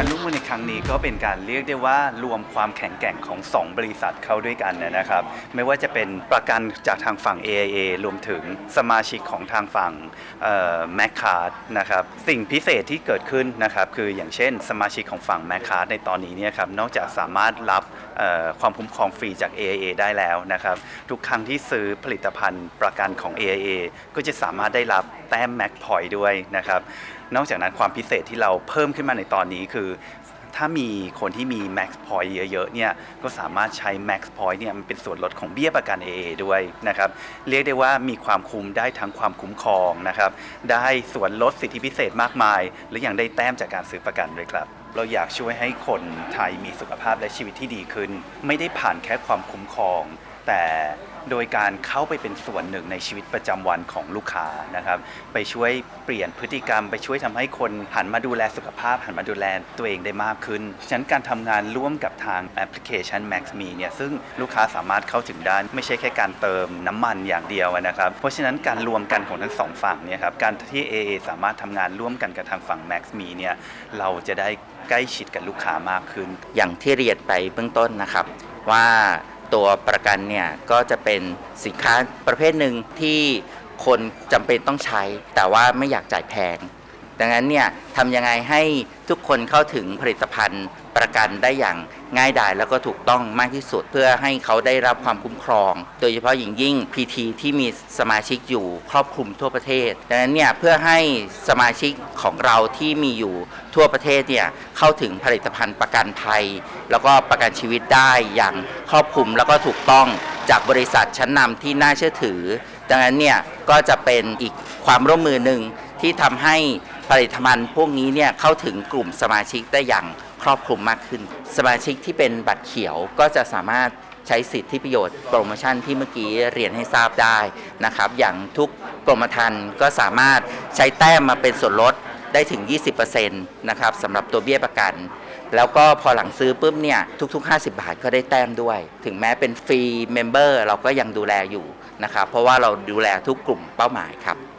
การรุกมาในครั้งนี้ก็เป็นการเรียกได้ว่ารวมความแข็งแกร่งของ 2 บริษัทเข้าด้วยกันนะครับ ไม่ว่าจะเป็นประกันจากทางฝั่ง AIA รวมถึงสมาชิกของทางฝั่งแมคคาร์ดนะครับสิ่งพิเศษที่เกิดขึ้นนะครับคืออย่างเช่น สมาชิกของฝั่งแมคคาร์ดในตอนนี้เนี่ยครับนอกจากสามารถรับความคุ้มครองฟรีจาก AIA ได้แล้วนะครับทุกครั้งที่ซื้อผลิตภัณฑ์ประกันของ AIA ก็จะสามารถได้รับ แต้มแม็กพอยด้วยนะครับ นอกจากนั้นความพิเศษที่เราเพิ่มขึ้นมาในตอนนี้คือถ้ามีคนที่มี Max Point เยอะๆ เนี่ย ก็สามารถใช้ Max Point เนี่ย มันเป็นส่วนลดของเบี้ยประกัน AA ด้วยนะครับ เรียกได้ว่ามีความคุ้มได้ทั้งความคุ้มครองนะครับ ได้ส่วนลดสิทธิพิเศษมากมาย และยังได้แต้มจากการซื้อประกันด้วยครับ เราอยากช่วยให้คนไทยมีสุขภาพและชีวิตที่ดีขึ้น ไม่ได้ผ่านแค่ความคุ้มครอง แต่โดยการเข้าไปเป็นส่วนหนึ่งในชีวิตประจำวันของลูกค้านะครับ ไปช่วยเปลี่ยนพฤติกรรม ไปช่วยทำให้คนหันมาดูแลสุขภาพ หันมาดูแลตัวเองได้มากขึ้น ฉะนั้นการทำงานร่วมกับทางแอปพลิเคชัน MaxMe เนี่ยซึ่งลูกค้าสามารถเข้าถึงได้ไม่ใช่แค่การเติมน้ำมันอย่างเดียวนะครับ เพราะฉะนั้นการรวมกันของทั้งสองฝั่งเนี่ยครับการที่ AA สามารถทำงานร่วมกันกับทางฝั่ง MaxMe เนี่ยเราจะได้ใกล้ชิดกับลูกค้ามากขึ้น อย่างที่เรียนไปเบื้องต้นนะครับว่า ตัวประกันเนี่ยก็จะเป็นสินค้าประเภทหนึ่งที่คนจำเป็นต้องใช้ แต่ว่าไม่อยากจ่ายแพง ดังนั้นเนี่ยทำยังไงให้ทุกคนเข้าถึงผลิตภัณฑ์ ประกันได้อย่างง่ายดายแล้วก็ถูกต้องมากที่สุด เพื่อให้เขาได้รับความคุ้มครอง โดยเฉพาะอย่างยิ่ง PT ที่มีสมาชิกอยู่ครอบคลุมทั่วประเทศดังนั้นเนี่ยเพื่อให้สมาชิกของเราที่มีอยู่ทั่วประเทศเนี่ยเข้าถึงผลิตภัณฑ์ประกันภัย แล้วก็ประกันชีวิตได้อย่างครอบคลุมแล้วก็ถูกต้องจากบริษัทชั้นนำที่น่าเชื่อถือ ดังนั้นเนี่ยก็จะเป็นอีกความร่วมมือหนึ่งที่ทำให้ ผลิตภัณฑ์พวกนี้เนี่ยเข้าถึงกลุ่มสมาชิกได้อย่างครอบคลุมมากขึ้น สมาชิกที่เป็นบัตรเขียวก็จะสามารถใช้สิทธิประโยชน์โปรโมชั่นที่เมื่อกี้เรียนให้ทราบได้นะครับ อย่างทุกกรมธรรม์ก็สามารถใช้แต้มมาเป็นส่วนลดได้ถึง 20%นะครับสำหรับตัวเบี้ยประกัน แล้วก็พอหลังซื้อปุ๊บเนี่ยทุก ๆ 50 บาทก็ได้แต้มด้วย ถึงแม้เป็นฟรีเมมเบอร์เราก็ยังดูแลอยู่นะครับ เพราะว่าเราดูแลทุกกลุ่มเป้าหมายครับ